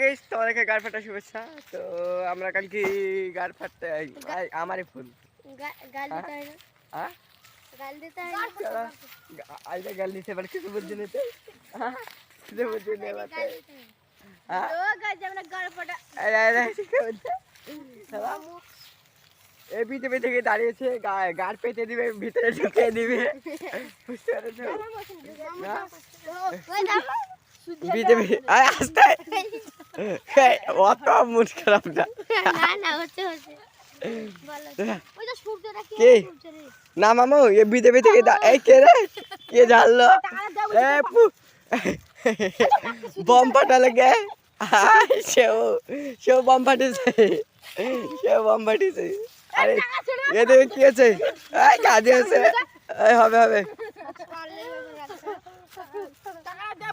Guys তোমাদেরকে গাড় ফাটা শুভেচ্ছা। তো আমরা কালকে গাড় ফাটতে আই- আমারই ফুল। গাল দিতে পারে কিছু নিতে। কিছু থেকে দাঁড়িয়েছে গাড় পেতে দিবে ভিতরে ঢুকিয়ে দিবে। বুঝতে পেরেছ? বিজেপি আরে আসতে এই, অত মুড খারাপ না না না হচ্ছে হচ্ছে বলো ওই তো সূর্যটা কি কে? সূর্য রে না মামু এ বিজেপি থেকে দা- এই কে রে কে জানলো এ পু বম ফাটালে গে আয়, সেও সেও বম ফাটিছে সেও বম ফাটিছে আরে এ দেবে কি আছে এই কাজে আছে এই হবে হবে হ্যাঁ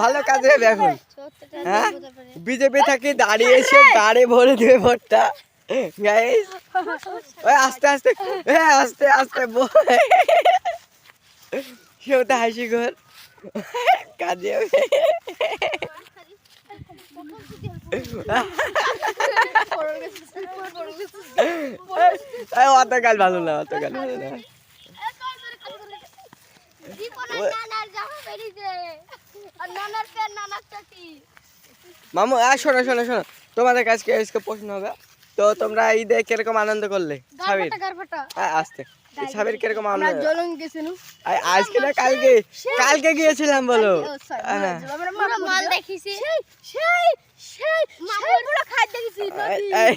ভালো কাজে হবে এখন হ্যাঁ বিজেপি থাকি দাঁড়িয়ে এসে গাড়ি ভরে দেবে ভোটটা। গাইস ওই আস্তে আস্তে হ্যাঁ আস্তে আস্তে সেও তো হাসি ঘর কাজে হবে। এই, অত গাল ভালো না অত গাল ভালো না জীবনের নানার জামা বেরিয়েছে আর নানার পেন নানার চাটি মামু আর শোনো শোনো শোনো। তোমাদের কাছে আজকে প্রশ্ন হবে? তো তোমরা ঈদে কীরকম আনন্দ করলে গারফাটা হ্যাঁ আসতে। সাবির কীরকম আমরা আনন্দ? জলং গেছিলাম আজকে না কালকে কালকে গিয়েছিলাম বলো। আমরা মাল দেখিছি। সেই সেই সেই সেই পুরো খাদ্য দেখেছি এই- এই,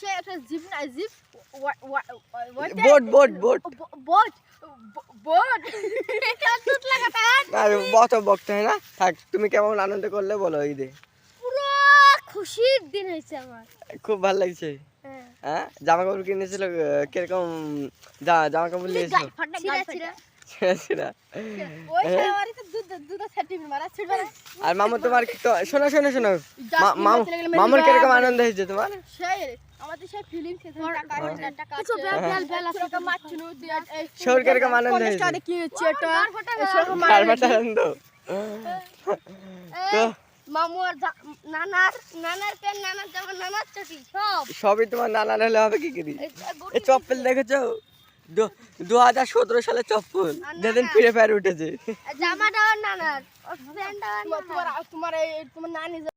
সেই একটা জিপ না jeep boat boat boat boat boat. দুধ লাগাতে আর বত বকতে হয় না? থাক তুমি কেমন আনন্দ করলে বলো ঈদে পুরো খুশির দিন হয়েছে আমার। খুব ভালো লাগছে। হ্যাঁ। হ্যাঁ জামা কাপড় কিনেছিল কীরকম জামা কাপড় নিয়েছিল? আর মামু তোমার তো শোনো শোনো শোনো। মামুর কীরকম আনন্দ হয়েছে তোমার? হ্যাঁ। কীরকম আনন্দ কি আনন্দ। তো মামু আর জা- নানার নানার পেন নানার জামা নানার চটি সব। সবই তোমার নানার হলে হবে কি এই চপ্পল দেখেছ? দু হাজার সতেরো সালে চপ্পল। যেদিন ফিরে ফায়ার উঠেছে। জামাটা আর। নানার তোমার তোমার নানি